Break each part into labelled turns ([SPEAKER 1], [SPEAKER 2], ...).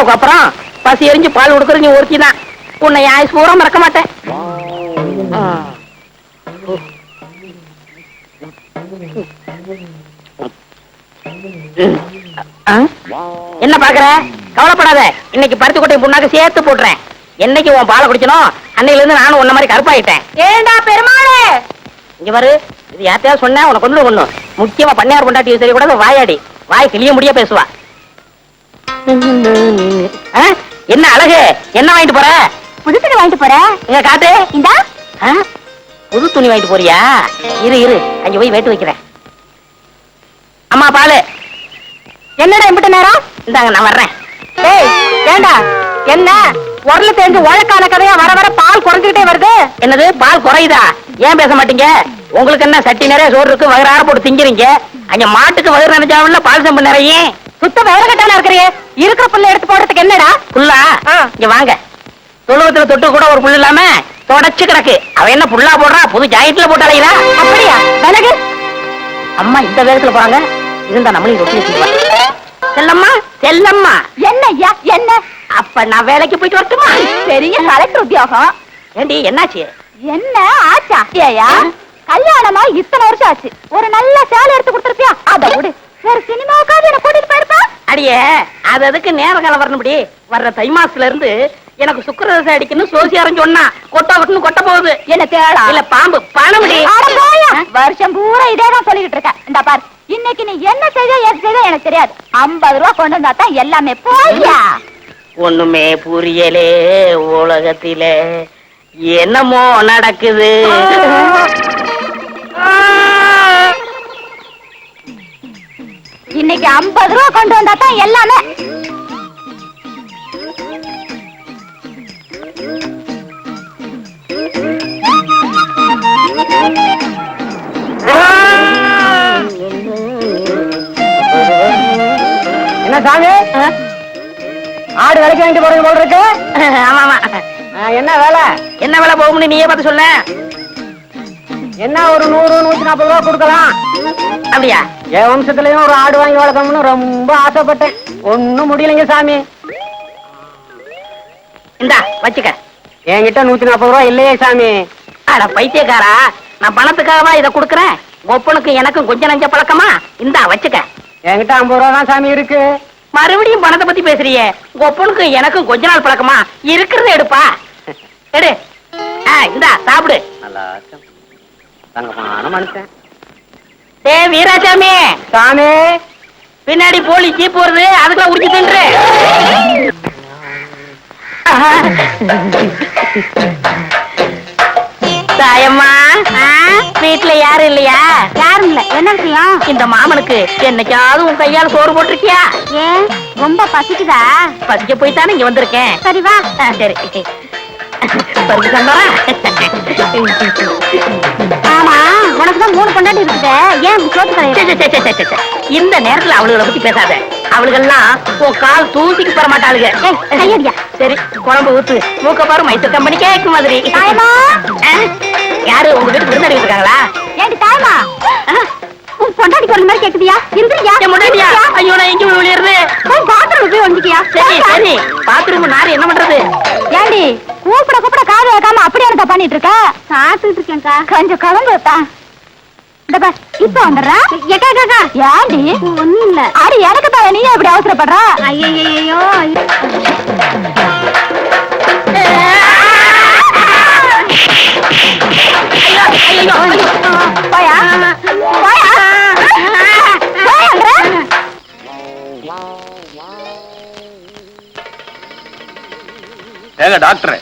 [SPEAKER 1] அப்பாவுக்கு அப்புறம் பசி எரிஞ்சு பால் கொடுக்குற நீ ஒருத்தி தான் உன்னை ஆயுஸ் பூரா மறக்க மாட்டேன்? என்ன பாக்குற கவலைப்படாத. இன்னைக்கு பருத்தி கொட்டை புண்ணாக்கு சேர்த்து போட்டுறேன். என்னைக்கு உன் பாலை குடிச்சனோ அன்னையில இருந்து நானும் உன்ன மாதிரி கருப்பாயிட்டேன்.
[SPEAKER 2] ஏண்டா பெருமாளே?
[SPEAKER 1] இங்க பாரு இது யார்த்தையாவது சொன்னா உனக்கு கொண்டு ஒண்ணு. முக்கியமா பண்ணையார் கொண்டாட்டி தெரிய கூட வாயாடி. வாய் கிளிய முடிய பேசுவா? என்ன அழகு? என்ன வாங்கிட்டு போற?
[SPEAKER 2] புதுசுக்கு வாங்கிட்டு போற?
[SPEAKER 1] இங்க காட்டு.
[SPEAKER 2] இந்தா?
[SPEAKER 1] புது துணி வாங்கிட்டு போறியா? இரு இரு. அங்க போய் வேட்டு வைக்கிறேன். அம்மா பாலு.
[SPEAKER 2] என்னடா இம்பிட்ட நேரம்?
[SPEAKER 1] இந்தாங்க நான் வர்றேன்.
[SPEAKER 2] டேய் ஏண்டா? என்ன? உரல தெரிஞ்சு உழக்கான கதையா வர வர பால் குறைஞ்சுக்கிட்டே வருது?
[SPEAKER 1] என்னது? பால் குறையுதா? ஏன் பேச மாட்டீங்க? உங்களுக்கு என்ன சட்டி நிறைய சோறு இருக்கு வயிறார போட்டு திங்கிறீங்க? அங்க மாட்டுக்கு வயிறு நினைச்சாவில்ல பால் செம்பு நிறைய
[SPEAKER 2] சுத்த வேறகட்டான இருக்கிறியே? இருக்கிற புல்ல எடுத்து போடுறதுக்கு என்னடா?
[SPEAKER 1] புல்லா. இங்க வாங்க. தொழுவத்துல தொட்டு கூட ஒரு புல் இல்லாம தொடச்சு கிடக்கு. அவ என்ன புல்லா போடுறா? புது ஜாக்கெட்ல போட்டு
[SPEAKER 2] அப்படியா? விலகு.
[SPEAKER 1] அம்மா இந்த வேகத்துல போறாங்க. இருந்தா நம்மளையும் ரொட்டி செல்லம்மா செல்லம்மா.
[SPEAKER 2] என்ன ஐயா என்ன?
[SPEAKER 1] அப்ப நான் வேலைக்கு போயிட்டு வரட்டுமா?
[SPEAKER 2] பெரிய கலெக்டர் உத்தியோகம்.
[SPEAKER 1] ஏண்டி என்னாச்சு?
[SPEAKER 2] என்ன ஆச்சா? ஏயா கல்யாணமா இத்தனை வருஷம் ஆச்சு. ஒரு நல்ல சேலை எடுத்து கொடுத்துருப்பியா? அத விடு. வேற சினிமாவுக்காவது என்ன கூட்டிட்டு போயிருப்பா?
[SPEAKER 1] அடியே அது அதுக்கு நேர காலம் வரணும்படி? வர்ற தை மாசத்துல இருந்து எனக்கு சுக்கரதசை அடிக்கணும் சோசியாரம் சொன்னா கொட்டா கொட்டுன்னு கொட்ட போகுது.
[SPEAKER 2] என்ன தேடா?
[SPEAKER 1] இல்ல பாம்பு பணமுடி
[SPEAKER 2] போயா. வருஷம் பூரா இதே தான் சொல்லிக்கிட்டு இருக்க இந்த பார் இன்னைக்கு நீ என்ன செய்த ஏது செய்த எனக்கு தெரியாது. ஐம்பது ரூபா கொண்டு வந்தா தான் எல்லாமே போயா?
[SPEAKER 1] ஒண்ணுமே புரியலே உலகத்திலே. என்னமோ நடக்குது.
[SPEAKER 2] இன்னைக்கு ஐம்பது ரூபா கொண்டு வந்தா தான் எல்லாமே
[SPEAKER 3] என்ன சாமி? ஆடு விலைக்கு வாங்கிட்டு போறது போல இருக்கு.
[SPEAKER 1] ஆமா ஆமா.
[SPEAKER 3] ஆ, என்ன வேலை?
[SPEAKER 1] என்ன வேலை போகும்னு நீயே பார்த்து சொல்ல
[SPEAKER 3] என்ன ஒரு நூறு நூத்தி நாற்பது ரூபா கொடுக்கலாம்?
[SPEAKER 1] அப்படியா?
[SPEAKER 3] என் வம்சத்துலயும் ஒரு ஆடு வாங்கி வளர்க்கணும்னு ரொம்ப ஆசைப்பட்டேன். ஒண்ணும் முடியலைங்க சாமி.
[SPEAKER 1] இந்தா வச்சுக்க.
[SPEAKER 3] என்கிட்ட நூத்தி நாற்பது ரூபா இல்லையே சாமி.
[SPEAKER 1] அட பைத்தியக்காரா நான் பணத்துக்காகவா இதை கொடுக்குறேன்? ஒப்பனுக்கும் எனக்கும் கொஞ்சம் நஞ்ச பழக்கமா? இந்தா வச்சுக்க.
[SPEAKER 3] என்கிட்ட ஐம்பது ரூபா தான் சாமி இருக்கு.
[SPEAKER 1] மறுபடியும் பணத்தை பத்தி பேசுறியே. உங்க ஒப்பனுக்கும் எனக்கும் கொஞ்ச நாள் பழக்கமா? இருக்கிறத எடுப்பா. எடு. இந்தா சாப்பிடு.
[SPEAKER 3] நல்லா தங்கமான மனுஷன்.
[SPEAKER 1] டே வீராசாமி!
[SPEAKER 3] சாமி!
[SPEAKER 1] பின்னாடி போலி ஜீப் வருது அதுக்குள்ள உரிச்சு தின்று. தாயம்மா வீட்டுல யாரும் இல்லையா?
[SPEAKER 2] யாரும் இல்ல. என்ன விஷயம்?
[SPEAKER 1] இந்த மாமனுக்கு என்னைக்காவது உன் கையால சோறு போட்டிருக்கியா?
[SPEAKER 2] ஏன் ரொம்ப பசிக்குதா?
[SPEAKER 1] பசிக்க போய் தானே இங்க வந்திருக்கேன்.
[SPEAKER 2] சரி வா.
[SPEAKER 1] சரி. பருப்பு
[SPEAKER 2] கொண்டாடி இருக்குது ஏன் சோத்து.
[SPEAKER 1] இந்த நேரத்துல அவளுகளை பத்தி பேசாத. அவளுகெல்லாம் உன் கால் தூசிக்கு பெற மாட்டாளுங்க. சரி குழம்பு ஊத்து. மூக்க பாரு மைசூர் கம்பெனி கேக்கு மாதிரி? யாரு உங்க வீட்டு விருந்தாடி இருக்காங்களா?
[SPEAKER 2] ஏண்டி தாயமா உன் பொண்டாடி குரல் மாதிரி கேக்குதியா? இந்திரியா
[SPEAKER 1] முன்னாடியா? ஐயோ நான் எங்க விழுறது
[SPEAKER 2] போய் பாத்ரூம் போய் வந்துக்கியா
[SPEAKER 1] சரி சரி. பாத்ரூம் நாரு என்ன பண்றது?
[SPEAKER 2] ஏண்டி கூப்பிட கூப்பிட காது வைக்காம அப்படியே இருந்தா பண்ணிட்டு இருக்க? சாப்பிட்டுட்டு இருக்கேன்க்கா. கொஞ்சம் கலந்து பார் இப்ப வந்துடுறா? ஏண்டி ஒண்ணும் இல்ல அடி எனக்கு தான் நீ இப்படி அவசரப்படுறா? ஐயோ
[SPEAKER 4] ஏங்க டாக்டர்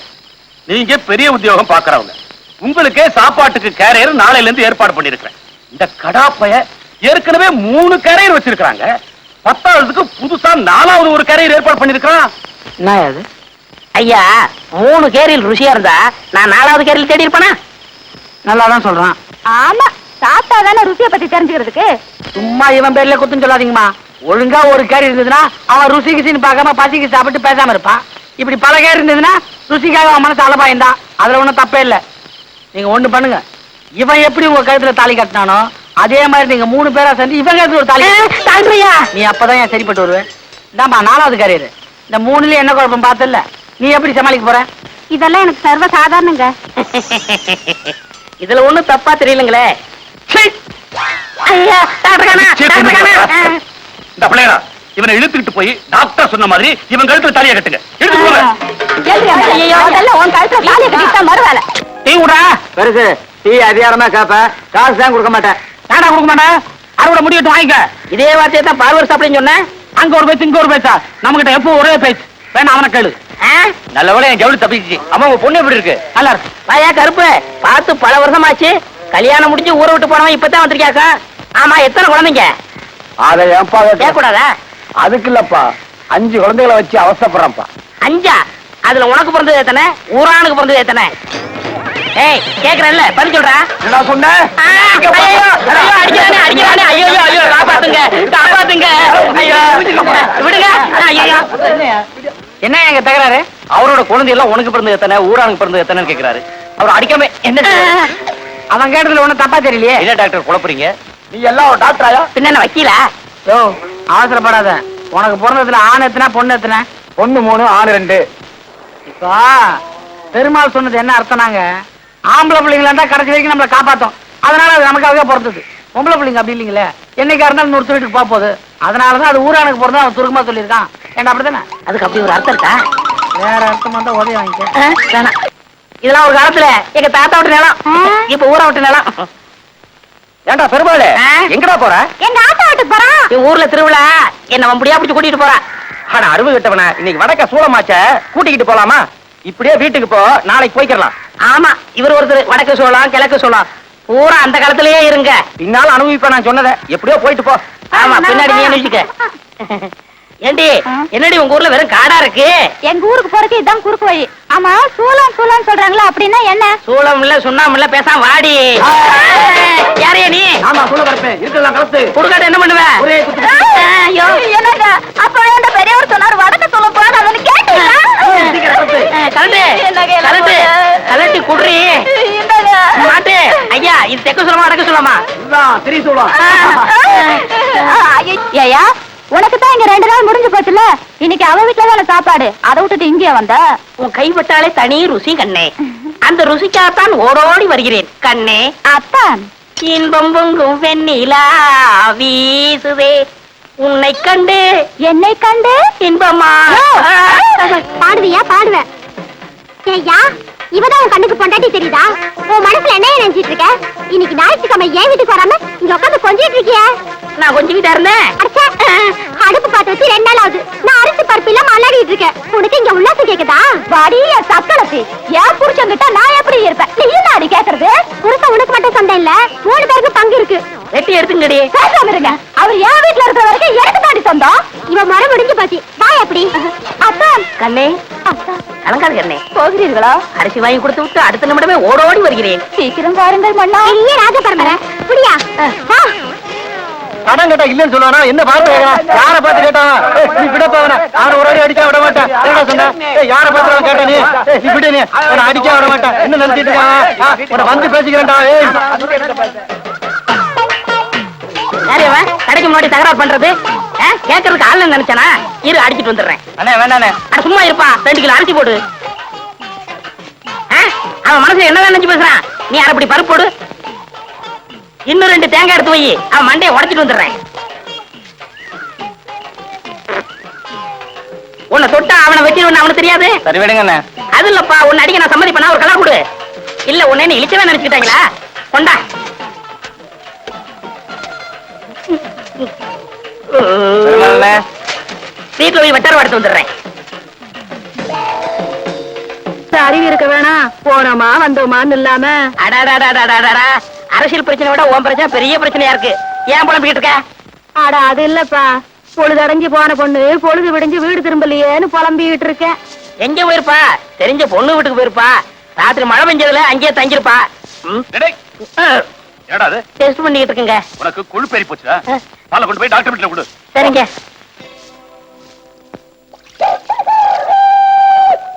[SPEAKER 4] நீங்க பெரிய உத்தியோகம் பாக்குறவங்க உங்களுக்கே சாப்பாட்டுக்கு கேரியர் நாளையில இருந்து ஏற்பாடு பண்ணிருக்கிறேன் இந்த கடாப்பைய ஏற்கனவே மூணு கேரியர் வச்சிருக்காங்க பத்தாவதுக்கு புதுசா நாலாவது ஒரு கேரியர் ஏற்பாடு பண்ணிருக்கான்
[SPEAKER 3] என்ன அது
[SPEAKER 1] ஐயா மூணு கேரியில் ருசியா இருந்தா நான் நாலாவது கேரியில் தேடி இருப்பேனா
[SPEAKER 3] நல்லா தான் சொல்றான்.
[SPEAKER 2] ஆமா சாப்பிட்டா தானே ருசியை பத்தி தெரிஞ்சுக்கிறதுக்கு?
[SPEAKER 3] சும்மா இவன் பேர்ல குத்தம் சொல்லாதீங்கம்மா. ஒழுங்கா ஒரு கேரி இருந்ததுன்னா அவன் ருசி கிசின்னு பார்க்காம பசிக்கு சாப்பிட்டு பேசாம இருப்பான். இப்படி பல கேரி இருந்ததுன்னா ருசிக்காக அவன் மனசு அலபாயந்தா அதுல ஒண்ணும் தப்பே இல்ல. நீங்க ஒண்ணு பண்ணுங்க. இவன் எப்படி உங்க கழுத்துல தாலி கட்டினானோ அதே மாதிரி நீங்க மூணு பேரா சேர்ந்து இவன் கழுத்துல ஒரு தாலி
[SPEAKER 1] டாக்டர்யா
[SPEAKER 3] நீ அப்பதான் ஏன் சரிப்பட்டு வருவேன். இந்தாம்மா நாலாவது கேரியர் இந்த மூணுல என்ன குழப்பம் பார்த்தல நீ எப்படி சமாளிக்க போற?
[SPEAKER 2] இதெல்லாம் எனக்கு சர்வ சாதாரணங்க
[SPEAKER 1] இதுல ஒண்ணும் தப்பா தெரியலங்களே.
[SPEAKER 4] இவனை இழுத்துக்கிட்டு போய் டாக்டர் சொன்ன மாதிரி இவன் கழுத்துல தலையை கட்டுங்க. எடுத்து போங்க.
[SPEAKER 3] டீ
[SPEAKER 5] அதிகாரமா கேப்ப காசு தான் கொடுக்க மாட்டேன்.
[SPEAKER 3] நாடா கொடுக்க மாட்டேன் அறுவடை முடிவிட்டு வாங்கிக்க.
[SPEAKER 1] இதே வார்த்தையை தான் பார்வர் சாப்பிடுன்னு சொன்னேன்.
[SPEAKER 3] அங்க ஒரு பேச்சு இங்க ஒரு பேச்சா? நம்மகிட்ட எப்போ ஒரே பேச்சு. வேணா அவனை கேளு.
[SPEAKER 1] ஆ?
[SPEAKER 5] நல்ல வேலை என் ஜவுளி தப்பிச்சு அம்மா உங்க பொண்ணு எப்படி இருக்கு?
[SPEAKER 3] நல்லா இருக்கு.
[SPEAKER 1] வாயா கருப்பு. பார்த்து பல வருஷமாச்சு. கல்யாணம் முடிஞ்சு ஊரை விட்டு போனவன் இப்பதான் வந்திருக்கியாக்கா? ஆமா எத்தனை குழந்தைங்க?
[SPEAKER 5] அதை ஏன்பா
[SPEAKER 1] கேட்க கூடாதா
[SPEAKER 5] அதுக்கு இல்லப்பா. அஞ்சு குழந்தைகளை வச்சு அவசப்படுறேன்ப்பா
[SPEAKER 1] அஞ்சா? அதுல உனக்கு பிறந்தது எத்தனை? ஊரானுக்கு பிறந்தது எத்தனை? ஏய் கேக்குறேன்ல பதில் சொல்றா.
[SPEAKER 5] என்ன சொன்ன?
[SPEAKER 1] ஐயோ, அடிக்கிறானே, அடிக்கிறானே, ஐயோ, ஐயோ, ஐயோ, காப்பாத்துங்க, காப்பாத்துங்க, ஐயோ, விடுங்க, ஐயோ.
[SPEAKER 3] என்ன எங்க தகராறு?
[SPEAKER 5] அவரோட குழந்தை எல்லாம் உனக்கு பிறந்தது எத்தனை? ஊரானுக்கு பிறந்தது எத்தனைன்னு கேக்குறாரு. அவர் அடிக்காம என்ன?
[SPEAKER 3] அவன் கேட்டதுல ஒண்ணும் தப்பா தெரியலையே.
[SPEAKER 5] என்ன டாக்டர் குழப்புறீங்க? நீ எல்லாம் ஒரு டாக்டராயா
[SPEAKER 1] பின்ன என்ன வக்கீலா?
[SPEAKER 3] யோ அவசரப்படாத. உனக்கு பிறந்ததுல ஆண் எத்தனை பொண்ணு எத்தனை?
[SPEAKER 5] ஒண்ணு மூணு ஆணு ரெண்டு.
[SPEAKER 3] இப்போ பெருமாள் சொன்னது என்ன அர்த்தம்னாங்க ஆம்பளை பிள்ளைங்களா இருந்தா கடைசி வரைக்கும் நம்மளை காப்பாத்தும். அதனால அது நமக்காகவே பிறந்தது. பொம்பளை பிள்ளைங்க அப்படி இல்லைங்களே? என்னைக்கா இருந்தாலும் நூறு வீட்டுக்கு போக போகுது. அதனாலதான் அது ஊரானுக்கு பிறந்தா அவன் சுருக்கமா சொல்லியிருக்கான். ஏன்டா அப்படிதானே
[SPEAKER 1] அதுக்கு அப்படி ஒரு அர்த்தம் இருக்கா?
[SPEAKER 3] வேற அர்த்தம் வந்தா உதவி வாங்கிக்க.
[SPEAKER 1] வேணாம். இதெல்லாம் ஒரு காலத்துல எங்க தாத்தா விட்டு நிலம். இப்ப ஊரா விட்டு நிலம்.
[SPEAKER 5] ஏன்டா பெருமாளே? எங்கடா போற?
[SPEAKER 2] எங்க ஆத்தா வீட்டுக்கு போறான்
[SPEAKER 1] என் ஊர்ல திருவிழா. என்ன முடியா பிடிச்சு கூட்டிட்டு போறா.
[SPEAKER 5] ஆனா அருவு கிட்டவன இன்னைக்கு வடக்க சூளமாச்ச கூட்டிக்கிட்டு போலாமா? இப்படியே வீட்டுக்கு போ நாளைக்கு போய்க்கிறலாம்.
[SPEAKER 1] ஆமா இவர் ஒருத்தர் வடக்கு சோளம் கிழக்கு சோளம் பூரா அந்த காலத்திலேயே இருங்க.
[SPEAKER 5] பின்னால அனுபவிப்ப நான் சொன்னதை. எப்படியோ போயிட்டு போ.
[SPEAKER 1] ஆமா பின்னாடி நீ அனுப்பிச்சுக்க ஏண்டி என்னடி உங்க ஊர்ல வெறும் காடா இருக்கு?
[SPEAKER 2] எங்க ஊருக்கு போறதுக்கு இதான் குறுக்கு வழி. ஆமா சூளம் சூளம் சொல்றாங்களா அப்படின்னா என்ன?
[SPEAKER 1] சூளம் இல்ல சுண்ணாம இல்ல பேசாம வாடி. யாரையா நீ?
[SPEAKER 5] ஆமா சூள கலப்பு இருக்கலாம் கலப்பு.
[SPEAKER 1] குடுக்காட்ட என்ன பண்ணுவ?
[SPEAKER 5] ஒரே குத்து
[SPEAKER 1] ஐயோ
[SPEAKER 2] என்னங்க? அப்ப அந்த பெரியவர் சொன்னார் வடக்க சொல்ல
[SPEAKER 1] கலட்டி குடுறி. மாட்டு ஐயா இது தெக்க சொல்லமா வடக்க சொல்லமா?
[SPEAKER 5] இதுதான் திரி சூளம்
[SPEAKER 2] ஏயா உனக்கு தான் இங்க ரெண்டு நாள் முடிஞ்சு போச்சுல இன்னைக்கு அவ வீட்டுல தானே சாப்பாடு? அதை விட்டுட்டு இங்கே வந்த?
[SPEAKER 1] உன் கைப்பட்டாலே தனி ருசி கண்ணே. அந்த ருசிக்காகத்தான் ஓடோடி வருகிறேன் கண்ணே.
[SPEAKER 2] அத்தான்.
[SPEAKER 1] இன்பம் பொங்கும் வெண்ணிலா வீசுதே. உன்னை கண்டு
[SPEAKER 2] என்னை கண்டு?
[SPEAKER 1] இன்பமா?
[SPEAKER 2] பாடுவியா? பாடுவேன். ஏய்யா இவதான் உன் கண்ணுக்கு பொண்டாட்டி தெரியுதா? உன் மனசுல என்ன நினைச்சிட்டு இருக்க? இன்னைக்கு ஞாயிற்றுக்கிழமை ஏன் வீட்டுக்கு வராம இங்க உட்காந்து கொஞ்சிட்டு இருக்கிய?
[SPEAKER 1] நான் கொஞ்சம் வீட்டா இருந்தேன்
[SPEAKER 2] அடுப்பு பார்த்து வச்சு ரெண்டு நாள் ஆகுது. நான் அரிசி பருப்பு இல்லாம அல்லாடிட்டு இருக்கேன். உனக்கு இங்க உல்லாசம் கேக்குதா? வாடி என் சக்கலத்து ஏன் புருஷன்கிட்ட நான் எப்படி இருப்பேன்? நீ என்ன அடி கேக்குறது? புருஷன் உனக்கு மட்டும் இல்ல. மூணு பேருக்கு பங்கு இருக்கு.
[SPEAKER 1] வெட்டி எடுத்துங்கடி.
[SPEAKER 2] பேசாம இருங்க. அவர் என் வீட்டுல இருக்கிற வரைக்கும் எனக்கு தாண்டி சொந்தம். இவன் மரம் முடிஞ்சு போச்சு. வா எப்படி? அப்பா
[SPEAKER 1] கண்ணே.
[SPEAKER 2] அப்பா
[SPEAKER 1] கண்ணே
[SPEAKER 2] போகிறீர்களா?
[SPEAKER 1] அரிசி வாங்கி கொடுத்து விட்டு அடுத்த நிமிடமே ஓடோடி வருகிறேன்.
[SPEAKER 2] சீக்கிரம் வாருங்கள் மன்னா. பெரிய? ராஜ பரம்பரை புரியா
[SPEAKER 5] கடன் கேட்டா இல்லன்னு சொல்லுவானா? என்ன பார்த்து யார பார்த்து கேட்டான் ஏய், நீ விட போவன அவன ஒரு அடி அடிச்சா விட மாட்டேன். என்ன சொன்ன? யார பார்த்து அவன் கேட்ட நீ? ஏய், நீ விடு நீ. அவன அடிச்சா விட மாட்டேன். என்ன நினைச்சிட்டு இருக்கான்? உன வந்து பேசிக்கிறேன்டா ஏய்.
[SPEAKER 1] கடைக்கு முன்னாடி தகராறு பண்றது? கேட்கறதுக்கு ஆள் நினைச்சானா? இரு அடிச்சிட்டு வந்துடுறேன்.
[SPEAKER 5] அண்ணே வேண்டாண்ணே
[SPEAKER 1] அட சும்மா இருப்பா. ரெண்டு கிலோ அரிசி போடு. அவன் மனசுல என்ன நினைச்சு பேசுறான்? நீ அரைப்படி பருப்பு போடு. இன்னும் ரெண்டு தேங்காய் எடுத்து வை. அவன் மண்டையை உடைச்சிட்டு வந்துடுறேன். உன்னை தொட்டா அவனை வச்சிருவன் அவனுக்கு தெரியாது?
[SPEAKER 5] சரி விடுங்க
[SPEAKER 1] அது இல்லப்பா. உன்னை அடிக்க நான் சம்மதி பண்ணா ஒரு கலர் கொடு. இல்ல உன்னை இழிச்சவே நினைச்சுக்கிட்டாங்களா? கொண்டா. வீட்டுல போய் வெட்டர் எடுத்து வந்துடுறேன்
[SPEAKER 2] அறிவு இருக்க வேணாம் போனோமா வந்தோமான்னு இல்லாம?
[SPEAKER 1] அடாடாடாடாடாடா அரசியல் பிரச்சனை விட உன் பிரச்சனை பெரிய பிரச்சனையா இருக்கு ஏன் புலம்பிக்கிட்டு இருக்க
[SPEAKER 2] அட அது இல்லப்பா பொழுது அடைஞ்சு போன பொண்ணு பொழுது விடிஞ்சு வீடு திரும்பலையேன்னு புலம்பிக்கிட்டு இருக்கேன்
[SPEAKER 1] எங்க போயிருப்பா தெரிஞ்ச பொண்ணு வீட்டுக்கு போயிருப்பா ராத்திரி மழை பெஞ்சதுல அங்கேயே தங்கிருப்பா
[SPEAKER 4] டேய், என்னடா அது?
[SPEAKER 1] டெஸ்ட் பண்ணிக்கிட்டு இருக்குங்க.
[SPEAKER 4] உனக்கு கொழுப்பேறி போச்சா பாலை கொண்டு போய் டாக்டர் வீட்டுல கொடு.
[SPEAKER 1] சரிங்க.